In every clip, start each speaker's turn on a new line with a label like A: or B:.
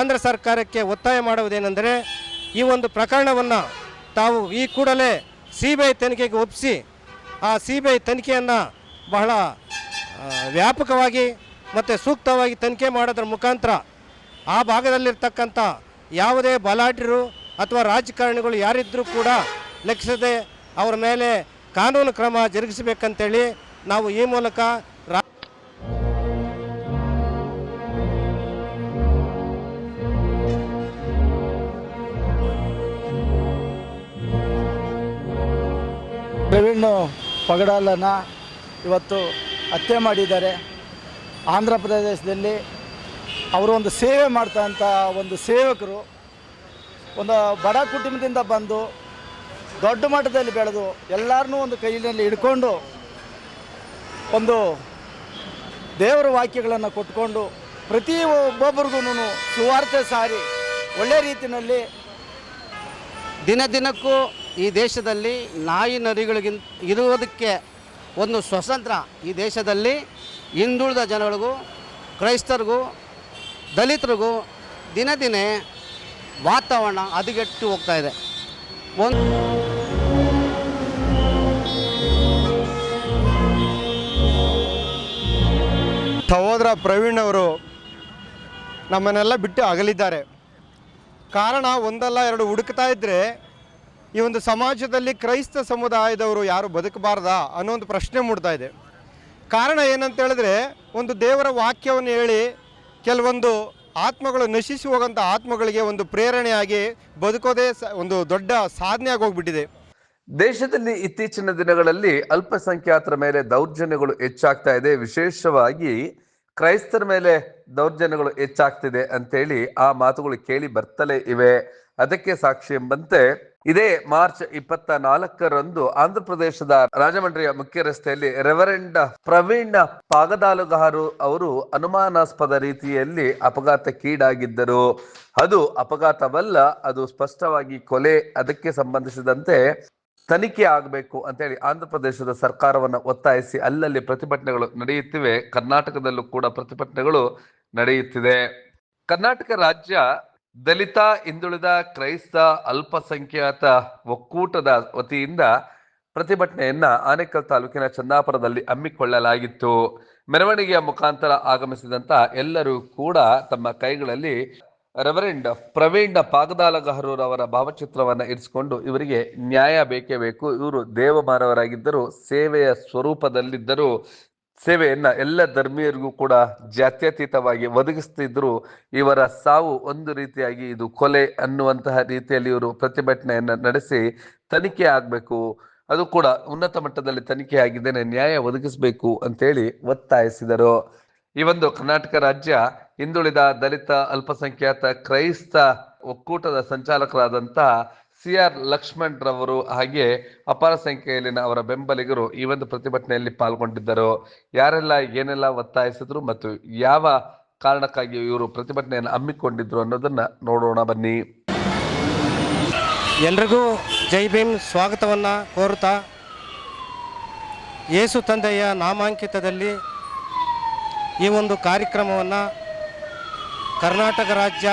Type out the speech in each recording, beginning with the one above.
A: ಆಂಧ್ರ ಸರ್ಕಾರಕ್ಕೆ ಒತ್ತಾಯ ಮಾಡುವುದೇನೆಂದರೆ ಈ ಒಂದು ಪ್ರಕರಣವನ್ನು ತಾವು ಈ ಕೂಡಲೇ ಸಿ ಬಿ ಐ ತನಿಖೆಗೆ ಒಪ್ಪಿಸಿ, ಆ ಸಿ ಬಿ ಐ ತನಿಖೆಯನ್ನು ಬಹಳ ವ್ಯಾಪಕವಾಗಿ ಮತ್ತು ಸೂಕ್ತವಾಗಿ ತನಿಖೆ ಮಾಡೋದ್ರ ಮುಖಾಂತರ ಆ ಭಾಗದಲ್ಲಿರ್ತಕ್ಕಂಥ ಯಾವುದೇ ಬಲಾಢ್ಯರು ಅಥವಾ ರಾಜಕಾರಣಿಗಳು ಯಾರಿದ್ದರೂ ಕೂಡ ಲೆಕ್ಕಿಸದೆ ಅವರ ಮೇಲೆ ಕಾನೂನು ಕ್ರಮ ಜರುಗಿಸಬೇಕಂತೇಳಿ ನಾವು ಈ ಮೂಲಕ
B: ಪಗಡಾಲನ ಇವತ್ತು ಹತ್ಯೆ ಮಾಡಿದ್ದಾರೆ. ಆಂಧ್ರ ಪ್ರದೇಶದಲ್ಲಿ ಅವರು ಒಂದು ಸೇವೆ ಮಾಡ್ತಂಥ ಒಂದು ಸೇವಕರು. ಒಂದು ಬಡ ಕುಟುಂಬದಿಂದ ಬಂದು ದೊಡ್ಡ ಮಟ್ಟದಲ್ಲಿ ಬೆಳೆದು ಎಲ್ಲರನ್ನೂ ಒಂದು ಕೈಯಲ್ಲಿ ಹಿಡ್ಕೊಂಡು ಒಂದು ದೇವರ ವಾಕ್ಯಗಳನ್ನು ಕೊಟ್ಕೊಂಡು ಪ್ರತಿ ಒಬ್ಬೊಬ್ರಿಗೂ ಸುವಾರ್ತೆ ಸಾರಿ ಒಳ್ಳೆ ರೀತಿಯಲ್ಲಿ
C: ದಿನ ದಿನಕ್ಕೂ ಈ ದೇಶದಲ್ಲಿ ನಾಯಿ ನರಿಗಳಿಗಿಂತ ಇರುವುದಕ್ಕೆ ಒಂದು ಸ್ವತಂತ್ರ ಈ ದೇಶದಲ್ಲಿ ಹಿಂದುಳಿದ ಜನಗಳಿಗೂ, ಕ್ರೈಸ್ತರಿಗೂ, ದಲಿತರಿಗೂ ದಿನ ದಿನೇ ವಾತಾವರಣ ಹದಗೆಟ್ಟು ಹೋಗ್ತಾ ಇದೆ. ಒಂದು
D: ಸಹೋದರ ಪ್ರವೀಣ್ ಅವರು ನಮ್ಮನ್ನೆಲ್ಲ ಬಿಟ್ಟು ಅಗಲಿದ್ದಾರೆ. ಕಾರಣ ಒಂದಲ್ಲ, ಎರಡು ಹುಡುಕ್ತಾ ಇದ್ದರೆ ಈ ಒಂದು ಸಮಾಜದಲ್ಲಿ ಕ್ರೈಸ್ತ ಸಮುದಾಯದವರು ಯಾರು ಬದುಕಬಾರ್ದಾ ಅನ್ನೋ ಒಂದು ಪ್ರಶ್ನೆ ಮೂಡ್ತಾ ಇದೆ. ಕಾರಣ ಏನಂತ ಹೇಳಿದ್ರೆ, ಒಂದು ದೇವರ ವಾಕ್ಯವನ್ನು ಹೇಳಿ ಕೆಲವೊಂದು ಆತ್ಮಗಳು ನಶಿಸಿ ಹೋಗೋಂಥ ಆತ್ಮಗಳಿಗೆ ಒಂದು ಪ್ರೇರಣೆಯಾಗಿ ಬದುಕೋದೇ ಒಂದು ದೊಡ್ಡ ಸಾಧನೆ ಆಗೋಗ್ಬಿಟ್ಟಿದೆ
E: ದೇಶದಲ್ಲಿ ಇತ್ತೀಚಿನ ದಿನಗಳಲ್ಲಿ ಅಲ್ಪಸಂಖ್ಯಾತರ ಮೇಲೆ ದೌರ್ಜನ್ಯಗಳು ಹೆಚ್ಚಾಗ್ತಾ ಇದೆ. ವಿಶೇಷವಾಗಿ ಕ್ರೈಸ್ತರ ಮೇಲೆ ದೌರ್ಜನ್ಯಗಳು ಹೆಚ್ಚಾಗ್ತಿದೆ ಅಂತೇಳಿ ಆ ಮಾತುಗಳು ಕೇಳಿ ಬರ್ತಲೇ ಇವೆ. ಅದಕ್ಕೆ ಸಾಕ್ಷಿ ಎಂಬಂತೆ ಇದೇ ಮಾರ್ಚ್ ಇಪ್ಪತ್ತ ನಾಲ್ಕರಂದು ಆಂಧ್ರ ಪ್ರದೇಶದ ರಾಜಮಂಡ್ರಿಯ ಮುಖ್ಯ ರಸ್ತೆಯಲ್ಲಿ ರೆವರೆಂಡ್ ಪ್ರವೀಣ್ ಪಾಗದಾಲುಗಾರು ಅವರು ಅನುಮಾನಾಸ್ಪದ ರೀತಿಯಲ್ಲಿ ಅಪಘಾತಕ್ಕೀಡಾಗಿದ್ದರು ಅದು ಅಪಘಾತವಲ್ಲ, ಅದು ಸ್ಪಷ್ಟವಾಗಿ ಕೊಲೆ. ಅದಕ್ಕೆ ಸಂಬಂಧಿಸಿದಂತೆ ತನಿಖೆ ಆಗಬೇಕು ಅಂತೇಳಿ ಆಂಧ್ರ ಪ್ರದೇಶದ ಸರ್ಕಾರವನ್ನು ಒತ್ತಾಯಿಸಿ ಅಲ್ಲಲ್ಲಿ ಪ್ರತಿಭಟನೆಗಳು ನಡೆಯುತ್ತಿವೆ. ಕರ್ನಾಟಕದಲ್ಲೂ ಕೂಡ ಪ್ರತಿಭಟನೆಗಳು ನಡೆಯುತ್ತಿದೆ. ಕರ್ನಾಟಕ ರಾಜ್ಯ ದಲಿತ ಹಿಂದುಳಿದ ಕ್ರೈಸ್ತ ಅಲ್ಪಸಂಖ್ಯಾತ ಒಕ್ಕೂಟದ ವತಿಯಿಂದ ಪ್ರತಿಭಟನೆಯನ್ನ ಆನೇಕಲ್ ತಾಲೂಕಿನ ಚಂದಾಪುರದಲ್ಲಿ ಹಮ್ಮಿಕೊಳ್ಳಲಾಗಿತ್ತು. ಮೆರವಣಿಗೆಯ ಮುಖಾಂತರ ಆಗಮಿಸಿದಂತ ಎಲ್ಲರೂ ಕೂಡ ತಮ್ಮ ಕೈಗಳಲ್ಲಿ ರೆವರೆಂಡ್ ಪ್ರವೀಣ್ ಪಾಗದಾಲಗಹರೂರವರ ಭಾವಚಿತ್ರವನ್ನ ಇರಿಸಿಕೊಂಡು ಇವರಿಗೆ ನ್ಯಾಯ ಬೇಕೇ ಬೇಕು. ಇವರು ದೇವಮಾನವರಾಗಿದ್ದರು, ಸೇವೆಯ ಸ್ವರೂಪದಲ್ಲಿದ್ದರು ಸೇವೆಯನ್ನ ಎಲ್ಲ ಧರ್ಮೀಯರಿಗೂ ಕೂಡ ಜಾತ್ಯತೀತವಾಗಿ ಒದಗಿಸ್ತಿದ್ರು, ಇವರ ಸಾವು ಒಂದು ರೀತಿಯಾಗಿ ಇದು ಕೊಲೆ ಅನ್ನುವಂತಹ ರೀತಿಯಲ್ಲಿ ಇವರು ಪ್ರತಿಭಟನೆಯನ್ನ ನಡೆಸಿ ತನಿಖೆ ಆಗಬೇಕು. ಅದು ಕೂಡ ಉನ್ನತ ಮಟ್ಟದಲ್ಲಿ ತನಿಖೆ ಆಗಿದ್ದೇನೆ, ನ್ಯಾಯ ಒದಗಿಸಬೇಕು ಅಂತೇಳಿ ಒತ್ತಾಯಿಸಿದರು. ಈ ಒಂದು ಕರ್ನಾಟಕ ರಾಜ್ಯ ಹಿಂದುಳಿದ ದಲಿತ, ಅಲ್ಪಸಂಖ್ಯಾತ, ಕ್ರೈಸ್ತ ಒಕ್ಕೂಟದ ಸಂಚಾಲಕರಾದಂತಹ ಸಿ ಆರ್ ಲಕ್ಷ್ಮಣ್ ರವರು ಹಾಗೆ ಅಪಾರ ಸಂಖ್ಯೆಯಲ್ಲಿನ ಅವರ ಬೆಂಬಲಿಗರು ಈ ಒಂದು ಪ್ರತಿಭಟನೆಯಲ್ಲಿ ಪಾಲ್ಗೊಂಡಿದ್ದರು. ಯಾರೆಲ್ಲ ಏನೆಲ್ಲ ಒತ್ತಾಯಿಸಿದ್ರು ಮತ್ತು ಯಾವ ಕಾರಣಕ್ಕಾಗಿ ಇವರು ಪ್ರತಿಭಟನೆಯನ್ನು ಹಮ್ಮಿಕೊಂಡಿದ್ರು ಅನ್ನೋದನ್ನ ನೋಡೋಣ ಬನ್ನಿ.
A: ಎಲ್ರಿಗೂ ಜೈ ಭೀಮ್ ಸ್ವಾಗತವನ್ನು ಕೋರುತ್ತಾ ಯೇಸು ತಂದೆಯ ನಾಮಾಂಕಿತದಲ್ಲಿ ಈ ಒಂದು ಕಾರ್ಯಕ್ರಮವನ್ನು ಕರ್ನಾಟಕ ರಾಜ್ಯ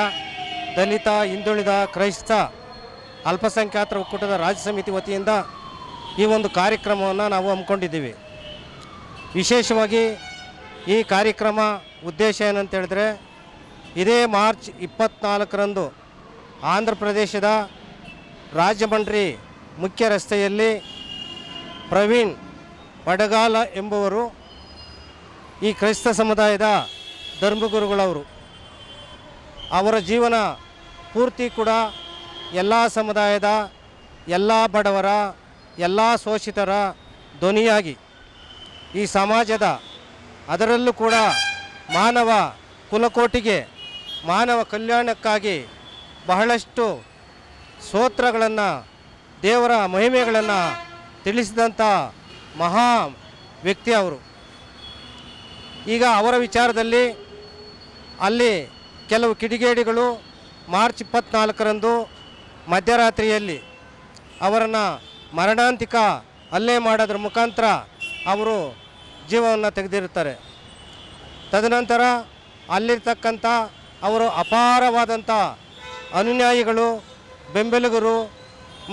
A: ದಲಿತ ಹಿಂದುಳಿದ ಕ್ರೈಸ್ತ ಅಲ್ಪಸಂಖ್ಯಾತರ ಒಕ್ಕೂಟದ ರಾಜ್ಯ ಸಮಿತಿ ವತಿಯಿಂದ ಈ ಒಂದು ಕಾರ್ಯಕ್ರಮವನ್ನು ನಾವು ಹಮ್ಮಿಕೊಂಡಿದ್ದೀವಿ. ವಿಶೇಷವಾಗಿ ಈ ಕಾರ್ಯಕ್ರಮ ಉದ್ದೇಶ ಏನಂತ ಹೇಳಿದ್ರೆ, ಇದೇ ಮಾರ್ಚ್ ಇಪ್ಪತ್ತ್ನಾಲ್ಕರಂದು ಆಂಧ್ರ ಪ್ರದೇಶದ ರಾಜಮಂಡ್ರಿ ಮುಖ್ಯ ರಸ್ತೆಯಲ್ಲಿ ಪ್ರವೀಣ್ ಪಡಗಾಲ ಎಂಬುವರು ಈ ಕ್ರೈಸ್ತ ಸಮುದಾಯದ ಧರ್ಮಗುರುಗಳವರು. ಅವರ ಜೀವನ ಪೂರ್ತಿ ಕೂಡ ಎಲ್ಲ ಸಮುದಾಯದ, ಎಲ್ಲ ಬಡವರ, ಎಲ್ಲ ಶೋಷಿತರ ಧ್ವನಿಯಾಗಿ ಈ ಸಮಾಜದ ಅದರಲ್ಲೂ ಕೂಡ ಮಾನವ ಕುಲಕೋಟಿಗೆ, ಮಾನವ ಕಲ್ಯಾಣಕ್ಕಾಗಿ ಬಹಳಷ್ಟು ಸ್ತೋತ್ರಗಳನ್ನು, ದೇವರ ಮಹಿಮೆಗಳನ್ನು ತಿಳಿಸಿದಂಥ ಮಹಾ ವ್ಯಕ್ತಿ ಅವರು. ಈಗ ಅವರ ವಿಚಾರದಲ್ಲಿ ಅಲ್ಲಿ ಕೆಲವು ಕಿಡಿಗೇಡಿಗಳು ಮಾರ್ಚ್ ಇಪ್ಪತ್ತ್ನಾಲ್ಕರಂದು ಮಧ್ಯರಾತ್ರಿಯಲ್ಲಿ ಅವರನ್ನು ಮರಣಾಂತಿಕ ಹಲ್ಲೆ ಮಾಡೋದ್ರ ಮುಖಾಂತರ ಅವರು ಜೀವವನ್ನು ತೆಗೆದಿರುತ್ತಾರೆ. ತದನಂತರ ಅಲ್ಲಿರ್ತಕ್ಕಂಥ ಅವರು ಅಪಾರವಾದಂಥ ಅನುಯಾಯಿಗಳು, ಬೆಂಬಲಿಗರು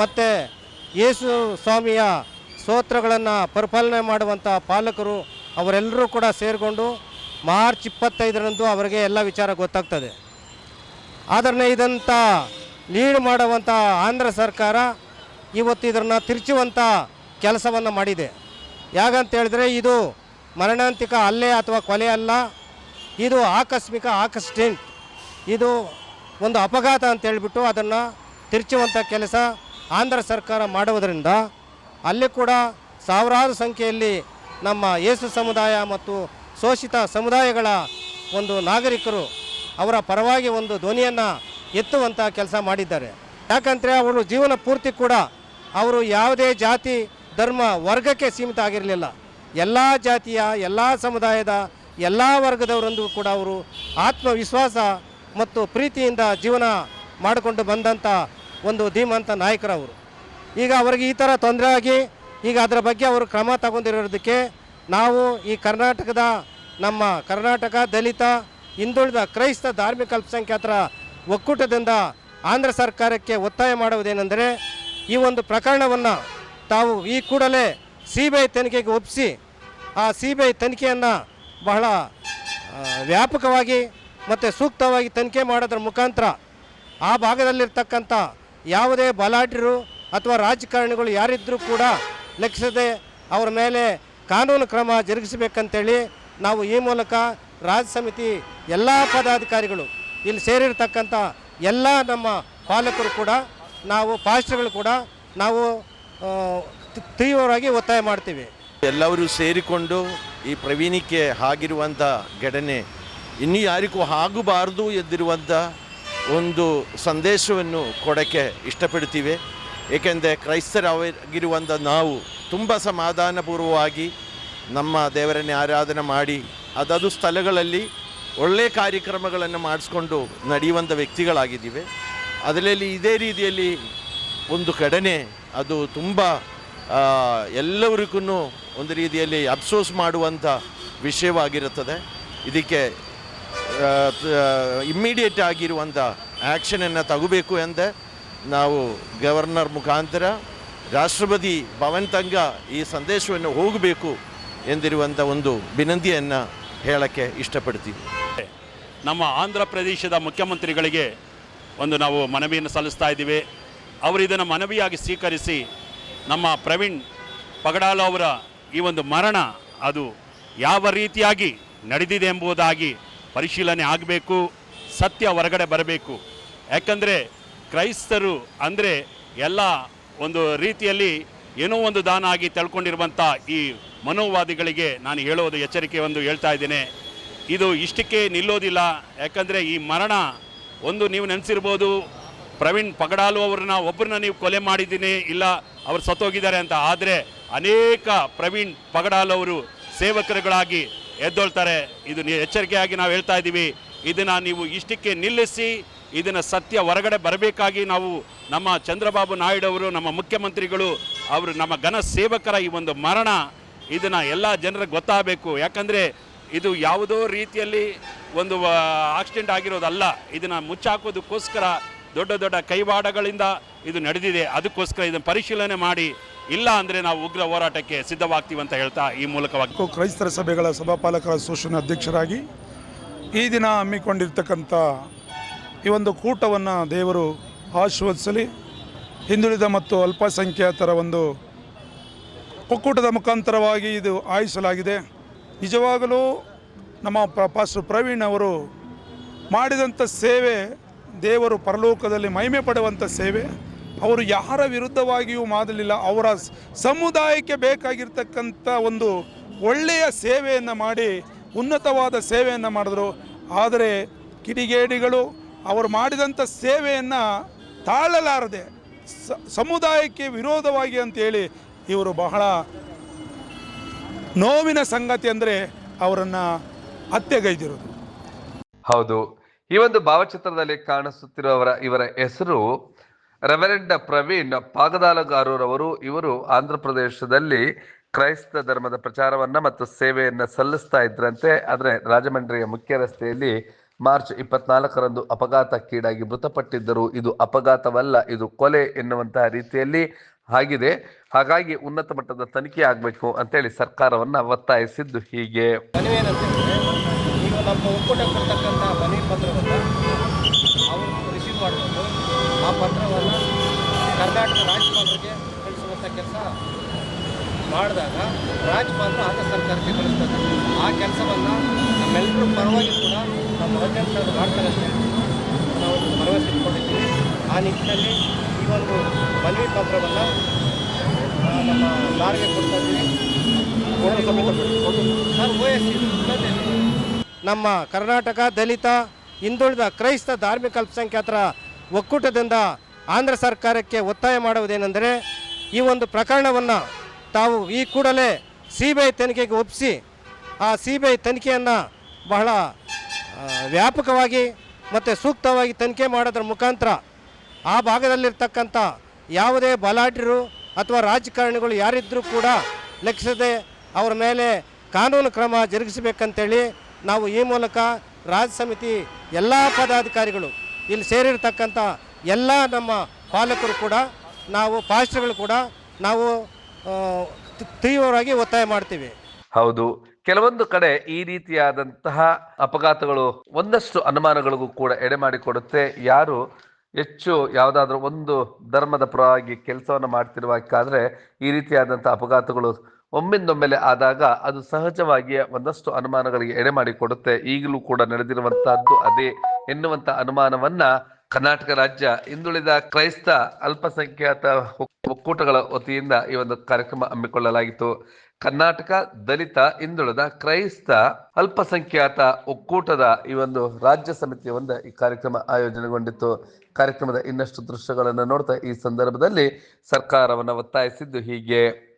A: ಮತ್ತು ಯೇಸು ಸ್ವಾಮಿಯ ಸ್ತೋತ್ರಗಳನ್ನು ಪರಿಪಾಲನೆ ಮಾಡುವಂಥ ಪಾಲಕರು ಅವರೆಲ್ಲರೂ ಕೂಡ ಸೇರಿಕೊಂಡು ಮಾರ್ಚ್ ಇಪ್ಪತ್ತೈದರಂದು ಅವರಿಗೆ ಎಲ್ಲ ವಿಚಾರ ಗೊತ್ತಾಗ್ತದೆ. ಆದರೆ ಇದಂತ ಲೀಡ್ ಮಾಡುವಂಥ ಆಂಧ್ರ ಸರ್ಕಾರ ಇವತ್ತು ಇದನ್ನು ತಿರುಚುವಂಥ ಕೆಲಸವನ್ನು ಮಾಡಿದೆ. ಯಾಕಂತ ಹೇಳಿದ್ರೆ ಇದು ಮರಣಾಂತಿಕ ಹಲ್ಲೆ ಅಥವಾ ಕೊಲೆ ಅಲ್ಲ, ಇದು ಆಕಸ್ಮಿಕ ಆಕ್ಸಿಡೆಂಟ್. ಇದು ಒಂದು ಅಪಘಾತ ಅಂತ ಹೇಳಿಬಿಟ್ಟು ಅದನ್ನು ತಿರುಚುವಂಥ ಕೆಲಸ ಆಂಧ್ರ ಸರ್ಕಾರ ಮಾಡುವುದರಿಂದ ಅಲ್ಲಿ ಕೂಡ ಸಾವಿರಾರು ಸಂಖ್ಯೆಯಲ್ಲಿ ನಮ್ಮ ಯೇಸು ಸಮುದಾಯ ಮತ್ತು ಶೋಷಿತ ಸಮುದಾಯಗಳ ಒಂದು ನಾಗರಿಕರು ಅವರ ಪರವಾಗಿ ಒಂದು ಧ್ವನಿಯನ್ನು ಎತ್ತುವಂಥ ಕೆಲಸ ಮಾಡಿದ್ದಾರೆ. ಯಾಕಂದರೆ ಅವರು ಜೀವನ ಪೂರ್ತಿ ಕೂಡ ಅವರು ಯಾವುದೇ ಜಾತಿ, ಧರ್ಮ, ವರ್ಗಕ್ಕೆ ಸೀಮಿತ ಆಗಿರಲಿಲ್ಲ. ಎಲ್ಲ ಜಾತಿಯ, ಎಲ್ಲ ಸಮುದಾಯದ, ಎಲ್ಲ ವರ್ಗದವರೊಂದು ಕೂಡ ಅವರು ಆತ್ಮವಿಶ್ವಾಸ ಮತ್ತು ಪ್ರೀತಿಯಿಂದ ಜೀವನ ಮಾಡಿಕೊಂಡು ಬಂದಂಥ ಒಂದು ಧೀಮಂತ ನಾಯಕರವರು. ಈಗ ಅವರಿಗೆ ಈ ಥರ ತೊಂದರೆ ಆಗಿ, ಈಗ ಅದರ ಬಗ್ಗೆ ಅವರು ಕ್ರಮ ತಗೊಂಡಿರೋದಕ್ಕೆ ನಾವು ಈ ಕರ್ನಾಟಕದ ನಮ್ಮ ಕರ್ನಾಟಕ ದಲಿತ, ಹಿಂದುಳಿದ ಕ್ರೈಸ್ತ ಧಾರ್ಮಿಕ ಅಲ್ಪಸಂಖ್ಯಾತರ ಒಕ್ಕೂಟದಿಂದ ಆಂಧ್ರ ಸರ್ಕಾರಕ್ಕೆ ಒತ್ತಾಯ ಮಾಡುವುದೇನೆಂದರೆ ಈ ಒಂದು ಪ್ರಕರಣವನ್ನು ತಾವು ಈ ಕೂಡಲೇ ಸಿ ಬಿ ಐ ತನಿಖೆಗೆ ಒಪ್ಪಿಸಿ ಆ ಸಿ ಬಿ ಐ ತನಿಖೆಯನ್ನು ಬಹಳ ವ್ಯಾಪಕವಾಗಿ ಮತ್ತು ಸೂಕ್ತವಾಗಿ ತನಿಖೆ ಮಾಡೋದ್ರ ಮುಖಾಂತರ ಆ ಭಾಗದಲ್ಲಿರ್ತಕ್ಕಂಥ ಯಾವುದೇ ಬಲಾಢ್ಯರು ಅಥವಾ ರಾಜಕಾರಣಿಗಳು ಯಾರಿದ್ದರೂ ಕೂಡ ಲೆಕ್ಕಿಸದೆ ಅವರ ಮೇಲೆ ಕಾನೂನು ಕ್ರಮ ಜರುಗಿಸಬೇಕಂತೇಳಿ ನಾವು ಈ ಮೂಲಕ ರಾಜ್ಯ ಸಮಿತಿ ಎಲ್ಲ ಪದಾಧಿಕಾರಿಗಳು ಇಲ್ಲಿ ಸೇರಿರ್ತಕ್ಕಂಥ ಎಲ್ಲ ನಮ್ಮ ಪಾಲಕರು ಕೂಡ, ನಾವು ಪಾಸ್ಟರ್ಗಳು ಕೂಡ, ನಾವು ತೀವ್ರವಾಗಿ ಒತ್ತಾಯ ಮಾಡ್ತೀವಿ.
F: ಎಲ್ಲರೂ ಸೇರಿಕೊಂಡು ಈ ಪ್ರವೀಣಿಕೆ ಆಗಿರುವಂಥ ಘಟನೆ ಇನ್ನು ಯಾರಿಗೂ ಆಗಬಾರ್ದು ಎದ್ದಿರುವಂಥ ಒಂದು ಸಂದೇಶವನ್ನು ಕೊಡೋಕ್ಕೆ ಇಷ್ಟಪಡ್ತೀವಿ. ಏಕೆಂದರೆ ಕ್ರೈಸ್ತರಾಗಿರುವಂಥ ನಾವು ತುಂಬ ಸಮಾಧಾನಪೂರ್ವವಾಗಿ ನಮ್ಮ ದೇವರನ್ನೇ ಆರಾಧನೆ ಮಾಡಿ, ಅದಾದ ಸ್ಥಳಗಳಲ್ಲಿ ಒಳ್ಳೆಯ ಕಾರ್ಯಕ್ರಮಗಳನ್ನು ಮಾಡಿಸ್ಕೊಂಡು ನಡೆಯುವಂಥ ವ್ಯಕ್ತಿಗಳಾಗಿದ್ದೀವಿ. ಅದರಲ್ಲಿ ಇದೇ ರೀತಿಯಲ್ಲಿ ಒಂದು ಕಡನೆ ಅದು ತುಂಬ ಎಲ್ಲರಿಗೂ ಒಂದು ರೀತಿಯಲ್ಲಿ ಅಫ್ಸೋಸ್ ಮಾಡುವಂಥ ವಿಷಯವಾಗಿರುತ್ತದೆ. ಇದಕ್ಕೆ ಇಮ್ಮಿಡಿಯೇಟ್ ಆಗಿರುವಂಥ ಆ್ಯಕ್ಷನನ್ನು ತಗೋಬೇಕು ಎಂದೇ ನಾವು ಗವರ್ನರ್ ಮುಖಾಂತರ ರಾಷ್ಟ್ರಪತಿ ಭವನ್ ತಂಗ ಈ ಸಂದೇಶವನ್ನು ಹೋಗಬೇಕು ಎಂದಿರುವಂಥ ಒಂದು ವಿನಂತಿಯನ್ನು ಹೇಳಕ್ಕೆ ಇಷ್ಟಪಡ್ತೀವಿ
G: ನಮ್ಮ ಆಂಧ್ರ ಪ್ರದೇಶದ ಮುಖ್ಯಮಂತ್ರಿಗಳಿಗೆ ಒಂದು ನಾವು ಮನವಿಯನ್ನು ಸಲ್ಲಿಸ್ತಾ ಇದ್ದೀವಿ. ಅವರು ಇದನ್ನು ಮನವಿಯಾಗಿ ಸ್ವೀಕರಿಸಿ ನಮ್ಮ ಪ್ರವೀಣ್ ಪಗಡಾಲ ಅವರ ಈ ಒಂದು ಮರಣ ಅದು ಯಾವ ರೀತಿಯಾಗಿ ನಡೆದಿದೆ ಎಂಬುದಾಗಿ ಪರಿಶೀಲನೆ ಆಗಬೇಕು, ಸತ್ಯ ಹೊರಗಡೆ ಬರಬೇಕು. ಯಾಕಂದರೆ ಕ್ರೈಸ್ತರು ಅಂದರೆ ಎಲ್ಲ ಒಂದು ರೀತಿಯಲ್ಲಿ ಏನೋ ಒಂದು ದಾನ ಆಗಿ ತಳ್ಕೊಂಡಿರುವಂಥ ಈ ಮನೋವಾದಿಗಳಿಗೆ ನಾನು ಹೇಳೋದು ಎಚ್ಚರಿಕೆ ಒಂದು ಹೇಳ್ತಾ ಇದ್ದೇನೆ. ಇದು ಇಷ್ಟಕ್ಕೆ ನಿಲ್ಲೋದಿಲ್ಲ. ಯಾಕಂದರೆ ಈ ಮರಣ ಒಂದು ನೀವು ನೆನೆಸಿರ್ಬೋದು, ಪ್ರವೀಣ್ ಪಗಡಾಲು ಅವ್ರನ್ನ ಒಬ್ಬರನ್ನ ನೀವು ಕೊಲೆ ಮಾಡಿದ್ದೀನಿ ಇಲ್ಲ, ಅವ್ರು ಸತ್ತೋಗಿದ್ದಾರೆ ಅಂತ. ಆದರೆ ಅನೇಕ ಪ್ರವೀಣ್ ಪಗಡಾಲ್ ಅವರು ಸೇವಕರುಗಳಾಗಿ ಎದ್ದೊಳ್ತಾರೆ. ಇದು ಎಚ್ಚರಿಕೆಯಾಗಿ ನಾವು ಹೇಳ್ತಾ ಇದ್ದೀವಿ. ಇದನ್ನು ನೀವು ಇಷ್ಟಕ್ಕೆ ನಿಲ್ಲಿಸಿ, ಇದನ್ನು ಸತ್ಯ ಹೊರಗಡೆ ಬರಬೇಕಾಗಿ ನಾವು ನಮ್ಮ ಚಂದ್ರಬಾಬು ನಾಯ್ಡು ಅವರು, ನಮ್ಮ ಮುಖ್ಯಮಂತ್ರಿಗಳು, ಅವರು ನಮ್ಮ ಘನ ಸೇವಕರ ಈ ಒಂದು ಮರಣ, ಇದನ್ನು ಎಲ್ಲ ಜನರಿಗೆ ಗೊತ್ತಾಗಬೇಕು. ಯಾಕಂದರೆ ಇದು ಯಾವುದೋ ರೀತಿಯಲ್ಲಿ ಒಂದು ಆಕ್ಸಿಡೆಂಟ್ ಆಗಿರೋದಲ್ಲ. ಇದನ್ನು ಮುಚ್ಚಾಕೋದಕ್ಕೋಸ್ಕರ ದೊಡ್ಡ ದೊಡ್ಡ ಕೈವಾಡಗಳಿಂದ ಇದು ನಡೆದಿದೆ. ಅದಕ್ಕೋಸ್ಕರ ಇದನ್ನು ಪರಿಶೀಲನೆ ಮಾಡಿ, ಇಲ್ಲ ಅಂದರೆ ನಾವು ಉಗ್ರ ಹೋರಾಟಕ್ಕೆ ಸಿದ್ಧವಾಗ್ತೀವಿ ಅಂತ ಹೇಳ್ತಾ ಈ ಮೂಲಕವಾಗಿ.
H: ಕ್ರೈಸ್ತರ ಸಭೆಗಳ ಸಭಾಪಾಲಕರ ಅಸೋಸಿಯೇಷನ್ ಅಧ್ಯಕ್ಷರಾಗಿ ಈ ದಿನ ಹಮ್ಮಿಕೊಂಡಿರ್ತಕ್ಕಂಥ ಈ ಒಂದು ಕೂಟವನ್ನು ದೇವರು ಆಶೀರ್ವದಿಸಲಿ. ಹಿಂದುಳಿದ ಮತ್ತು ಅಲ್ಪಸಂಖ್ಯಾತರ ಒಂದು ಒಕ್ಕೂಟದ ಮುಖಾಂತರವಾಗಿ ಇದು ಆಯಿಸಲಾಗಿದೆ ನಿಜವಾಗಲೂ ನಮ್ಮ ಪಾಸ್ಟರ್ ಪ್ರವೀಣ್ ಅವರು ಮಾಡಿದಂಥ ಸೇವೆ, ದೇವರು ಪರಲೋಕದಲ್ಲಿ ಮಹಿಮೆ ಪಡುವಂಥ ಸೇವೆ, ಅವರು ಯಾರ ವಿರುದ್ಧವಾಗಿಯೂ ಮಾಡಲಿಲ್ಲ ಅವರ ಸಮುದಾಯಕ್ಕೆ ಬೇಕಾಗಿರ್ತಕ್ಕಂಥ ಒಂದು ಒಳ್ಳೆಯ ಸೇವೆಯನ್ನು ಮಾಡಿ, ಉನ್ನತವಾದ ಸೇವೆಯನ್ನು ಮಾಡಿದ್ರು. ಆದರೆ ಕಿಡಿಗೇಡಿಗಳು ಅವರು ಮಾಡಿದಂಥ ಸೇವೆಯನ್ನು ತಾಳಲಾರದೆ ಸಮುದಾಯಕ್ಕೆ ವಿರೋಧವಾಗಿ ಅಂತೇಳಿ ಇವರು ಬಹಳ ನೋವಿನ ಸಂಗತಿ ಅಂದರೆ ಅವರನ್ನು ಹತ್ಯೆಗೈದಿರೋದು.
E: ಹೌದು. ಈ ಒಂದು ಭಾವಚಿತ್ರದಲ್ಲಿ ಕಾಣಿಸುತ್ತಿರುವವರ, ಇವರ ಹೆಸರು ರೆವರೆಂಡ್ ಪ್ರವೀಣ್ ಪಾಗದಾಲಗಾರರವರು. ಇವರು ಆಂಧ್ರ ಪ್ರದೇಶದಲ್ಲಿ ಕ್ರೈಸ್ತ ಧರ್ಮದ ಪ್ರಚಾರವನ್ನ ಮತ್ತು ಸೇವೆಯನ್ನ ಸಲ್ಲಿಸ್ತಾ ಇದ್ರಂತೆ. ಆದರೆ ರಾಜಮಂಡ್ರಿಯ ಮುಖ್ಯ ರಸ್ತೆಯಲ್ಲಿ ಮಾರ್ಚ್ ಇಪ್ಪತ್ನಾಲ್ಕರಂದು ಅಪಘಾತಕ್ಕೀಡಾಗಿ ಮೃತಪಟ್ಟಿದ್ದರು ಇದು ಅಪಘಾತವಲ್ಲ, ಇದು ಕೊಲೆ ಎನ್ನುವಂತಹ ರೀತಿಯಲ್ಲಿ ಆಗಿದೆ ಹಾಗಾಗಿ ಉನ್ನತ ಮಟ್ಟದ ತನಿಖೆ ಆಗಬೇಕು ಅಂತೇಳಿ ಸರ್ಕಾರವನ್ನು ಒತ್ತಾಯಿಸಿದ್ದು ಹೀಗೆ.
A: ನೀವು ನಮ್ಮ ಒಕ್ಕೂಟ ಕೊಡ್ತಕ್ಕಂಥ ಮನವಿ ಪತ್ರವನ್ನು ಅವರು ರಿಸೀವ್ ಮಾಡಿಕೊಂಡು ಆ ಪತ್ರವನ್ನು ಕರ್ನಾಟಕ ರಾಜ್ಯಪಾಲರಿಗೆ ಕಳಿಸುವಂಥ ಕೆಲಸ ಮಾಡಿದಾಗ ರಾಜ್ಯಪಾಲರು ಆಗ ಸರ್ಕಾರಕ್ಕೆ ಕಳಿಸ್ತಾರೆ ಆ ಕೆಲಸವನ್ನು ನಮ್ಮೆಲ್ಲರೂ ಪರವಾಗಿ ಕೂಡ ನಮ್ಮ ರಾಜ್ಯ ಮಾಡ್ತಾರೆ ಅಂತ ನಾವು ಭರವಸೆ ಇಟ್ಕೊಂಡಿದ್ದೀವಿ. ಆ ನಿಟ್ಟಿನಲ್ಲಿ ಈ ಒಂದು ಮನವಿ ಪತ್ರವನ್ನು ನಮ್ಮ ಸಾರಿಗೆ ಕೊಡ್ತಾ ಓ ನಮ್ಮ ಕರ್ನಾಟಕ ದಲಿತ ಹಿಂದುಳಿದ ಕ್ರೈಸ್ತ ಧಾರ್ಮಿಕ ಅಲ್ಪಸಂಖ್ಯಾತರ ಒಕ್ಕೂಟದಿಂದ ಆಂಧ್ರ ಸರ್ಕಾರಕ್ಕೆ ಒತ್ತಾಯ ಮಾಡುವುದೇನೆಂದರೆ ಈ ಒಂದು ಪ್ರಕರಣವನ್ನು ತಾವು ಈ ಕೂಡಲೇ ಸಿ ಬಿ ಐ ತನಿಖೆಗೆ ಒಪ್ಪಿಸಿ ಆ ಸಿ ಬಿ ಐ ತನಿಖೆಯನ್ನು ಬಹಳ ವ್ಯಾಪಕವಾಗಿ ಮತ್ತು ಸೂಕ್ತವಾಗಿ ತನಿಖೆ ಮಾಡೋದ್ರ ಮುಖಾಂತರ ಆ ಭಾಗದಲ್ಲಿರ್ತಕ್ಕಂಥ ಯಾವುದೇ ಬಲಾಢ್ಯರು ಅಥವಾ ರಾಜಕಾರಣಿಗಳು ಯಾರಿದ್ದರೂ ಕೂಡ ಲೆಕ್ಕಿಸದೆ ಅವರ ಮೇಲೆ ಕಾನೂನು ಕ್ರಮ ಜರುಗಿಸಬೇಕಂತೇಳಿ ನಾವು ಈ ಮೂಲಕ ರಾಜ್ಯ ಸಮಿತಿ ಎಲ್ಲ ಪದಾಧಿಕಾರಿಗಳು ಇಲ್ಲಿ ಸೇರಿರ್ತಕ್ಕಂಥ ಎಲ್ಲ ನಮ್ಮ ಪಾಲಕರು ಕೂಡ, ನಾವು ಪಾಸ್ಟರ್ಗಳು ಕೂಡ ನಾವು ತೀವ್ರವಾಗಿ ಒತ್ತಾಯ ಮಾಡ್ತೀವಿ.
E: ಹೌದು. ಕೆಲವೊಂದು ಕಡೆ ಈ ರೀತಿಯಾದಂತಹ ಅಪಘಾತಗಳು ಒಂದಷ್ಟು ಅನುಮಾನಗಳಿಗೂ ಕೂಡ ಎಡೆ ಮಾಡಿಕೊಡುತ್ತೆ. ಯಾರು ಹೆಚ್ಚು ಯಾವುದಾದ್ರೂ ಒಂದು ಧರ್ಮದ ಪರವಾಗಿ ಕೆಲಸವನ್ನು ಮಾಡ್ತಿರುವಾಗಾದ್ರೆ ಈ ರೀತಿಯಾದಂಥ ಅಪಘಾತಗಳು ಒಮ್ಮಿಂದೊಮ್ಮೆಲೆ ಆದಾಗ ಅದು ಸಹಜವಾಗಿಯೇ ಒಂದಷ್ಟು ಅನುಮಾನಗಳಿಗೆ ಎಡೆ ಮಾಡಿಕೊಡುತ್ತೆ. ಈಗಲೂ ಕೂಡ ನಡೆದಿರುವಂತಹದ್ದು ಅದೇ ಎನ್ನುವಂತ ಅನುಮಾನವನ್ನ ಕರ್ನಾಟಕ ರಾಜ್ಯ ಹಿಂದುಳಿದ ಕ್ರೈಸ್ತ ಅಲ್ಪಸಂಖ್ಯಾತ ಒಕ್- ಒಕ್ಕೂಟಗಳ ವತಿಯಿಂದ ಈ ಒಂದು ಕಾರ್ಯಕ್ರಮ ಹಮ್ಮಿಕೊಳ್ಳಲಾಗಿತ್ತು. ಕರ್ನಾಟಕ ದಲಿತ ಹಿಂದುಳಿದ ಕ್ರೈಸ್ತ ಅಲ್ಪಸಂಖ್ಯಾತ ಒಕ್ಕೂಟದ ಈ ಒಂದು ರಾಜ್ಯ ಸಮಿತಿಯ ಒಂದು ಈ ಕಾರ್ಯಕ್ರಮ ಆಯೋಜನೆಗೊಂಡಿತ್ತು. ಕಾರ್ಯಕ್ರಮದ ಇನ್ನಷ್ಟು ದೃಶ್ಯಗಳನ್ನು ನೋಡ್ತಾ ಈ ಸಂದರ್ಭದಲ್ಲಿ ಸರ್ಕಾರವನ್ನು ಒತ್ತಾಯಿಸಿದ್ದು ಹೀಗೆ.